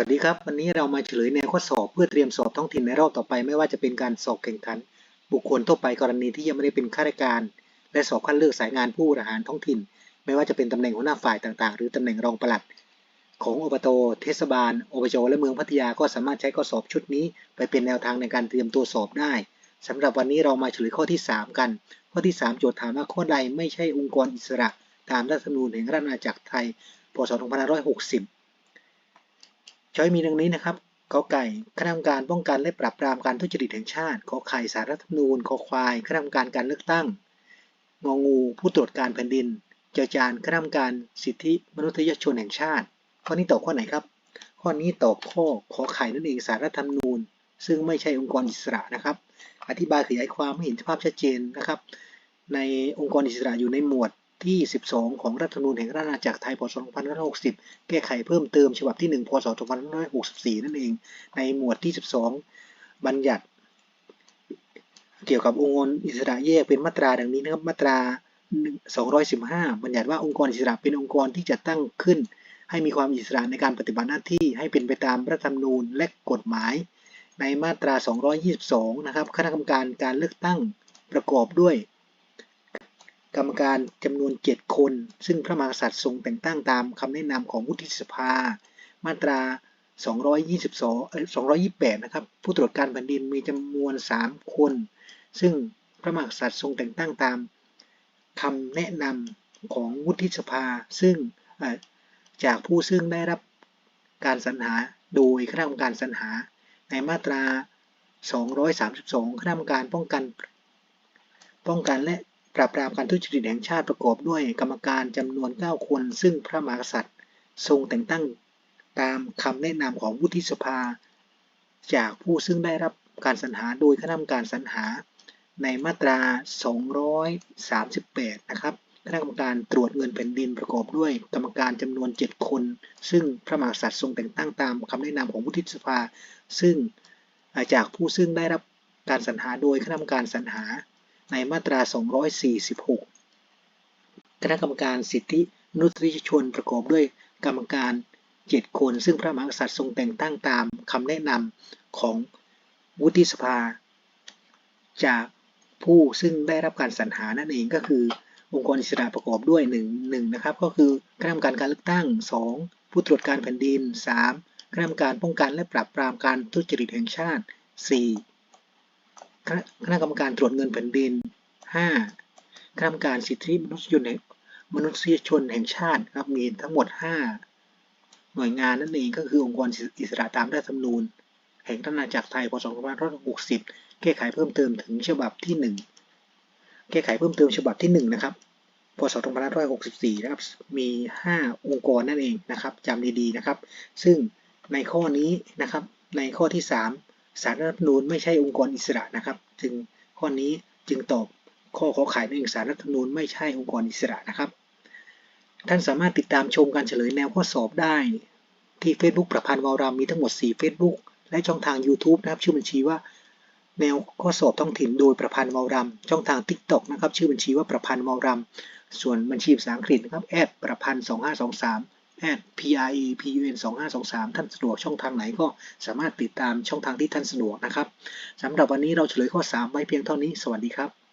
วัสดีครับ วันนี้เรามาเฉลยแนวข้อสอบเพื่อเตรียมสอบท้องถิ่นในรอบต่อไป ไม่ว่าจะเป็นการสอบแข่งขัน บุคคลทั่วไปกรณีที่ยังไม่ได้เป็นข้าราชการ และสอบคัดเลือกสายงานผู้บริหารท้องถิ่น ไม่ว่าจะเป็นตำแหน่งหัวหน้าฝ่ายต่างๆ หรือตำแหน่งรองปลัด ของอบตเทศบาลอบจและเมืองพัทยาก็สามารถใช้ข้อสอบชุดนี้ ไปเป็นแนวทางในการเตรียมตัวสอบได้สำหรับวันนี้เรามาเฉลยข้อที่ 3 กัน ข้อที่ 3 โจทย์ถามว่าข้อใดไม่ใช่องค์กรอิสระ ตามรัฐธรรมนูญแห่งราชอาณาจักรไทยพศ2560 ช้อยมีดังนี้นะครับกอไก่คณะกรรมการป้องกันและปราบปรามการทุจริตแห่งชาติขอไข่สารรัฐธรรมนูญขอควายคณะกรรมการการเลือกตั้งงองูผู้ตรวจการแผ่นดินเจอจานคณะกรรมการสิทธิมนุษยชนแห่งชาติ ข้อนี้ตอบข้อไหนครับ ข้อนี้ตอบข้อขอไข่นั่นเองสารรัฐธรรมนูญ ซึ่งไม่ใช่องค์กรอิสระนะครับ อธิบายขยายความให้เห็นภาพชัดเจนนะครับ ในองค์กรอิสระอยู่ในหมวด ที่ 12 ของรัฐธรรมนูญแห่งราชอาณาจักรไทย พศ 2560 แก้ไขเพิ่มเติมฉบับที่ 1 พศ 2564 นั่นเอง ในหมวดที่ 12 บัญญัติ เกี่ยวกับองค์กรอิสระแยกเป็นมาตราดังนี้นะครับ มาตรา 215 บัญญัติว่าองค์กรอิสระเป็นองค์กรที่จะตั้งขึ้น ให้มีความอิสระในการปฏิบัติหน้าที่ให้เป็นไปตามรัฐธรรมนูญและกฎหมาย ในมาตรา 222 นะครับ คณะกรรมการการเลือกตั้งประกอบด้วย กรรมการจำนวน 7 คน ซึ่งพระมหากษัตริย์ทรงแต่งตั้งตามคำแนะนำของวุฒิสภา มาตรา 222เอ่อ228 นะครับ ผู้ตรวจการแผ่นดินมีจำนวน 3 คน ซึ่งพระมหากษัตริย์ทรงแต่งตั้งตามคำแนะนำของวุฒิสภา ซึ่งจากผู้ซึ่งได้รับการสรรหาโดยคณะกรรมการสรรหา ในมาตรา 232 คณะกรรมการป้องกัน ป้องกันและ ปราบปรามการทุจริตแห่งชาติประกอบด้วยกรรมการจำนวน 9 คน ซึ่งพระมหากษัตริย์ ทรงแต่งตั้งตามคำแนะนำของวุฒิสภา จากผู้ซึ่งได้รับการสรรหาโดยคณะกรรมการสรรหาในมาตรา 238 นะครับ คณะกรรมการตรวจเงินแผ่นดินประกอบด้วย กรรมการจำนวน 7 คน ซึ่งพระมหากษัตริย์ทรงแต่งตั้งตามคำแนะนำของวุฒิสภา ซึ่งจากผู้ซึ่งได้รับการสรรหาโดยคณะกรรมการสรรหา ในมาตรา 246 คณะกรรมการสิทธิมนุษยชนประกอบด้วยกรรมการ 7 คน ซึ่งพระมหากษัตริย์ทรงแต่งตั้งตามคำแนะนำของวุฒิสภา จากผู้ซึ่งได้รับการสรรหานั่นเองก็คือองค์กรอิสระประกอบด้วย1 1นะครับก็คือคณะกรรมการการเลือกตั้ง 2 ผู้ตรวจการแผ่นดิน 3คณะกรรมการป้องกันและปราบปรามการทุจริตแห่งชาติ 4 คณะกรรมการตรวจเงินแผ่นดิน 5 คณะกรรมการสิทธิมนุษยชนแห่งมนุษยชนแห่งชาติครับมีทั้งหมด 5 หน่วยงานนั่นเองก็คือองค์กรอิสระตามรัฐธรรมนูญ แห่งราชอาณาจักรไทยพศ2560 แก้ไขเพิ่มเติมถึงฉบับที่ 1 แก้ไขเพิ่มเติมฉบับที่ 1 นะครับพศ2564 นะครับ มี 5 องค์กรนั่นเองนะครับจำดีๆนะครับ ซึ่งในข้อนี้นะครับ ในข้อที่ 3 สารรัฐมนูญไม่ใช่องค์กรอิสระนะครับ จึงข้อนี้จึงตอบข้อขอไขในเอกสารรัฐมนูญไม่ใช่องค์กรอิสระนะครับ ท่านสามารถติดตามชมการเฉลยแนวข้อสอบได้ที่ Facebook ประพันธ์วารามมีทั้งหมด 4 Facebook และช่องทาง YouTube นะครับ ชื่อบัญชีว่าแนวข้อสอบท้องถิ่นโดยประพันธ์วารามช่องทาง TikTok นะครับ ชื่อบัญชีว่าประพันธ์วารามส่วนบัญชีภาษาอังกฤษนะครับแอดประพันธ์2523 แอด p r e p u n 2523ท่านสะดวกช่องทางไหนก็สามารถติดตามช่องทางที่ท่านสะดวกนะครับสำหรับวันนี้เราเฉลยข้อ 3 ไว้เพียงเท่านี้ สวัสดีครับ